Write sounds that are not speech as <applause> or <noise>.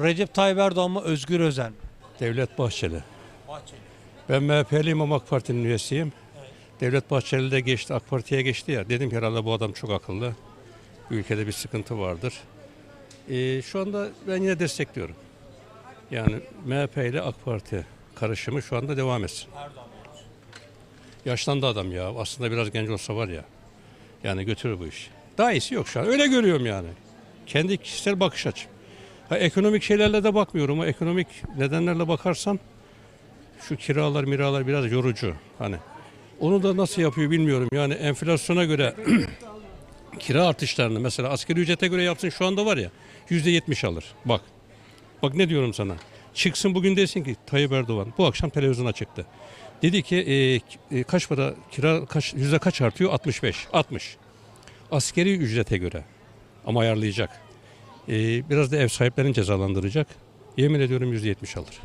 Recep Tayyip Erdoğan mı Özgür Özel mi? Devlet Bahçeli. Bahçeli. Ben MHP'liyim ama AK Parti'nin üyesiyim. Devlet Bahçeli de geçti, AK Parti'ye geçti ya. Dedim ki herhalde bu adam çok akıllı. Ülkede bir sıkıntı vardır. Ee, şu anda ben yine destekliyorum. Yani MHP ile AK Parti karışımı şu anda devam etsin. Erdoğan. Yaşlandı adam ya. Aslında biraz genç olsa var ya. Yani götürür bu iş. Daha iyisi yok şu an. Öyle görüyorum yani. Kendi kişisel bakış açım. Ha, ekonomik şeylerle de bakmıyorum. O ekonomik nedenlerle bakarsam şu kiralar miralar biraz yorucu. Hani onu da nasıl yapıyor bilmiyorum. Yani enflasyona göre <clears throat> kira artışlarını mesela asgari ücrete göre yapsın şu anda var ya yüzde yetmiş alır. Bak. Bak ne diyorum sana. Çıksın bugün desin ki Tayyip Erdoğan bu akşam televizyona çıktı. Dedi ki e, e, kaç para kira kaç yüzde kaç artıyor? 65. 60. Askeri ücrete göre ama ayarlayacak. E, biraz da ev sahiplerini cezalandıracak. Yemin ediyorum yüzde yetmiş alır.